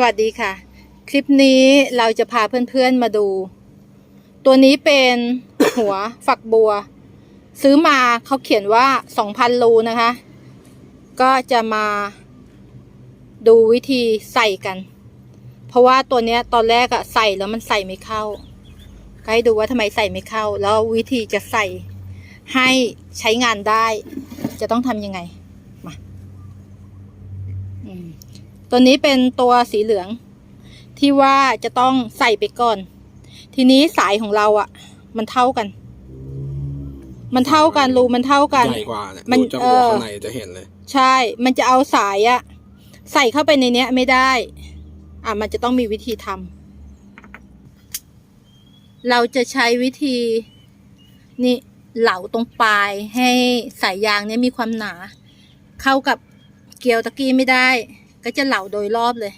สวัสดีค่ะ คลิปนี้เราจะพาเพื่อนๆมาดู ตัวนี้เป็นหัวฝักบัว ซื้อมาเขาเขียนว่า 2,000รูนะคะ ก็จะมาดูวิธีใส่กัน เพราะว่าตัวเนี้ยตอนแรกอะใส่แล้วมันใส่ไม่เข้าก็ให้ดูว่าทำไมใส่ไม่เข้า แล้ววิธีจะใส่ให้ใช้งานได้ จะต้องทำยังไง มาอืม ตัวนี้เป็นตัวสีเหลือง ที่ว่าจะต้องใส่ไปก่อน ทีนี้สายของเราอะ่ะ มันเท่ากัน มันเท่ากันรูมันเท่ากัน ใหญ่กว่าเนี่ยมันดูจากเอหัวอข้างในจะเห็นเลย ใช่ มันจะเอาสายอะใส่เข้าไปในเนี้ยไม่ได้ อะมันจะต้องมีวิธีทำเราจะใช้วิธี นี่เหลาตรงปลายให้สายยางเนี้ยมีความหนา เข้ากับเกลียวตะกี้ไม่ได้ ก็จะเหลาโดยรอบเลย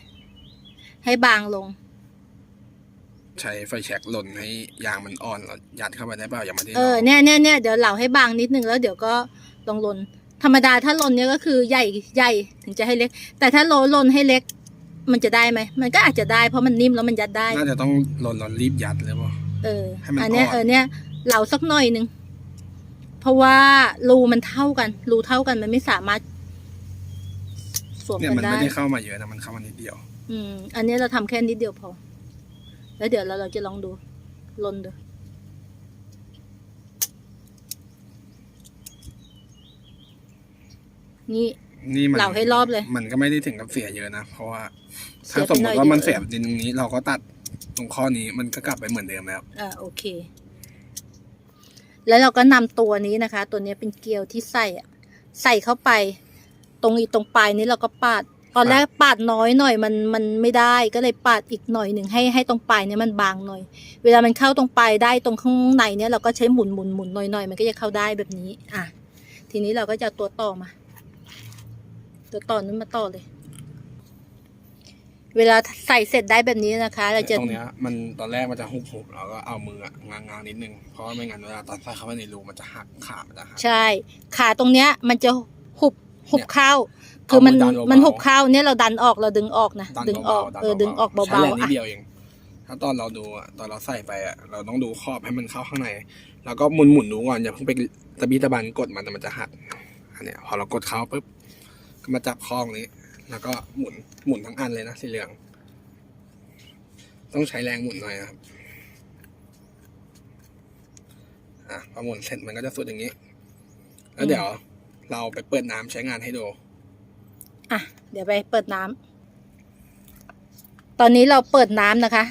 ให้บางลง ใช้ไฟแช็กหล่นให้ยางมันอ่อนแล้วยัดเข้าไปได้เปล่ายังไม่ได้เออลองเนี่ยเนี่ยเนี่ยเดี๋ยวเหลาให้บางนิดนึงแล้วเดี๋ยวก็ลองลน ธรรมดาถ้าลนเนี่ยก็คือใหญ่ใหญ่ถึงจะให้เล็ก แต่ถ้าโลลนให้เล็ก มันจะได้ไหมมันก็อาจจะได้เพราะมันนิ่มแล้วมันยัดได้ น่าจะต้องหล่นแล้วรีบยัดเลยเปล่า เออ ให้มันอันเนี้ยอ่อน เออเนี่ยเหลาสักหน่อยหนึ่งเพราะว่ารูมันเท่ากัน รูเท่ากันมันไม่สามารถส วมเนี่ยกันมันได้ ไม่ได้เข้ามาเยอะนะมันเข้ามานิดเดียว อืม อันนี้เราทำแค่นิดเดียวพอ แล้วเดี๋ยวเราเราจะลองดูลนดูนี่ นี่มันเหลาให้รอบเลย มันก็ไม่ได้ถึงกับเสียเยอะนะ เพราะว่าเสีถ้ายไปสมมหน่อยติว่ามันเดียวเสียบดินตรงนี้ เราก็ตัดตรงข้อนี้มันก็กลับไปเหมือนเดิมแล้ว อ่าโอเค แล้วเราก็นำตัวนี้นะคะ ตัวนี้เป็นเกลียวที่ใส่อะใส่เข้าไป ตรงอีตรงปลายนี้เราก็ปาด ตอนแรกปาดน้อยหน่อยมันมันไม่ได้ก็เลยปาดอีกหน่อยหนึ่งให้ให้ตรงปลายเนี้ยมันบางหน่อย เวลามันเข้าตรงปลายได้ตรงข้างในเนี้ยเราก็ใช้หมุนหมุนหมุนหน่อยหน่อยมันก็จะเข้าได้แบบนี้ อะ ทีนี้เราก็จะเอาตัวต่อมา ตัวต่อนั้นมาต่อเลย เวลาใส่เสร็จได้แบบนี้นะคะ เราจะตรงเนี้ยมันตอนแรกมันจะหุบหุบๆเราก็เอามืออะงางๆนิดนึงเพราะว่าไม่งั้นเวลาตอนใส่เข้าไปในรูมันจะหักขามันจะหักใช่ ขาตรงเนี้ยมันจะหุบ หุบเนี่ยเข้า คือมันเอามือดันเบาๆ มันหุบเข้าเนี่ยเราดันออกเราดึงออกนะดันดึงออกเบาๆเออดึงออกใช้เบาแรงๆนิดอะเดียวเอง ถ้าตอนเราดูอะตอนเราใส่ไปอะเราต้องดูขอบให้มันเข้าข้างใน แล้วก็หมุนหมุนๆดูก่อนอย่าเพิ่งไปตะบีตะบันกดมันแต่มันจะหักอันเนี้ยพอเรากดเข้าปุ๊บก็มาจับข้องนี้ แล้วก็หมุนหมุนทั้งอันเลยนะสีเหลือง ต้องใช้แรงหมุนหน่อยนะครับอะพอหมุนเสร็จมันก็จะสุดอย่างนี้ แล้วเดี๋ยว เราไปเปิดน้ำใช้งานให้ดู อะ เดี๋ยวไปเปิดน้ำ ตอนนี้เราเปิดน้ำนะคะ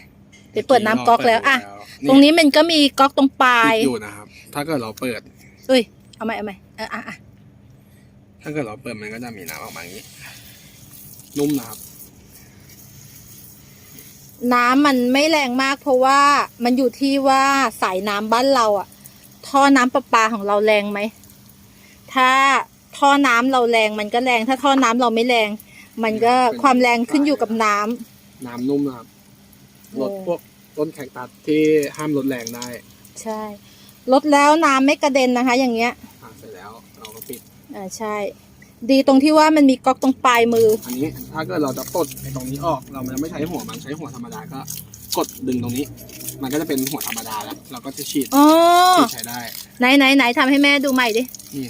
ไปเปิดน้ำก๊อกแล้วอะ ตรงนี้มันก็มีก๊อกตรงปลายปิดอยู่นะครับ ถ้าเกิดเราเปิดเอ้ย เอาไหมเอาไหมเอออะอะถ้าเกิดเราเปิดมันก็จะมีน้ำออกมาอย่างนี้ นุ่มนะครับ น้ำมันไม่แรงมากเพราะว่ามันอยู่ที่ว่าสายน้ำบ้านเราอะท่อน้ำประปาของเราแรงไหม ถ้าท่อน้ำเราแรงมันก็แรง ถ้าท่อน้ำเราไม่แรง มันก็เป็นความแรงขึ้นอยู่กับน้ำน้ำนุ่มนะครับเออลดพวกต้นแขกตัดที่ห้ามลดแรงได้ ใช่ลดแล้วน้ำไม่กระเด็นนะคะ อย่างเงี้ยอะเสร็จแล้วเราก็ปิดอ่าใช่ ดีตรงที่ว่ามันมีก๊อกตรงปลายมือ อันนี้ถ้าเกิดเราจะปลดไอ้ตรงนี้ออกเราไม่ใช้หัวมันใช้หัวธรรมดาก็กดดึงตรงนี้ มันก็จะเป็นหัวธรรมดาแล้วเราก็จะฉีดอ๋อฉีดใช้ได้ ไหนไหนไหนทำให้แม่ดูใหม่ดินี่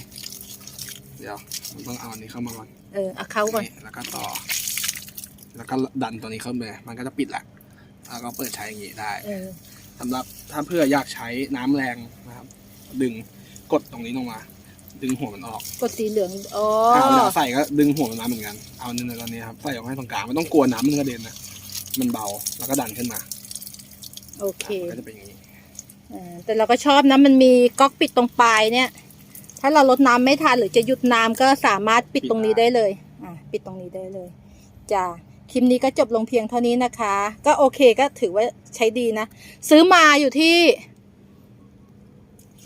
เดี๋ยวมันต้องเอาอันนี้เข้ามาก่อนเออเอาเข้าก่อน นี่แล้วก็ต่อ แล้วก็ดันตัวนี้เข้าไปมันก็จะปิดแหละแล้วก็เปิดใช้อย่างนี้ได้เออ สำหรับถ้าเพื่ออยากใช้น้ำแรงนะครับ ดึงกดตรงนี้ลงมา ดึงหัวมันออกกดสีเหลือง อ๋อถ้าเอาใส่ก็ดึงหัวมันมาเหมือนกัน เอาในในตอนนี้ครับใส่ออกให้ตรงกลางไม่ต้องกลัวน้ำมันกระเด็นนะมันเบาแล้วก็ดันขึ้นมาโอเคก็จะเป็นอย่างนี้ เออแต่เราก็ชอบนะมันมีก๊อกปิดตรงปลายเนี่ย ถ้าเราลดน้ำไม่ทันหรือจะหยุดน้ำก็สามารถปิดตรงนี้ได้เลย อะปิดตรงนี้ได้เลยจ้าคลิปนี้ก็จบลงเพียงเท่านี้นะคะ ก็โอเคก็ถือว่าใช้ดีนะ ซื้อมาอยู่ที่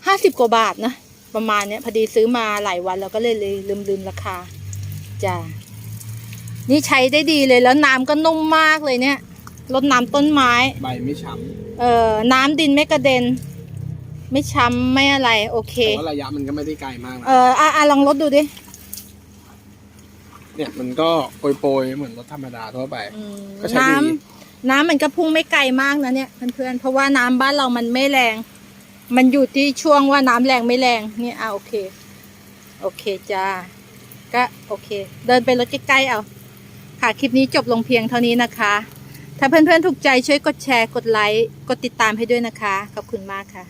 ห้าสิบกว่าบาทนะ ประมาณเนี้ยพอดีซื้อมาหลายวันแล้วก็เลยเลยลืมลืมราคาจ้านี่ใช้ได้ดีเลยแล้วน้ำก็นุ่มมากเลยเนี่ยลดน้ำต้นไม้ ใบไม่ช้เอ่อน้ำดินไม่กระเด็น ไม่ช้ำไม่อะไร โอเคำแต่ว่าระยะมันก็ไม่ได้ไกลมากนะเอออะอะลองลดดูดิเนี่ยมันก็โปรยๆเหมือนรถธรรมดาทั่วไป อืมก็ใช้น้ดีำน้ำมันก็พุ่งไม่ไกลมากนะเนี่ยเพื่อนๆ เพราะว่าน้ำบ้านเรามันไม่แรง มันอยู่ที่ช่วงว่าน้ำแรงไม่แรงเนี่ยอะโอเค โอเคจ้า ก็โอเค เดินไปรถใกล้ๆเอา ค่ะคลิปนี้จบลงเพียงเท่านี้นะคะ ถ้าเพื่อนๆถูกใจช่วยกดแชร์ กดไลค์ กดติดตามให้ด้วยนะคะ ขอบคุณมากค่ะ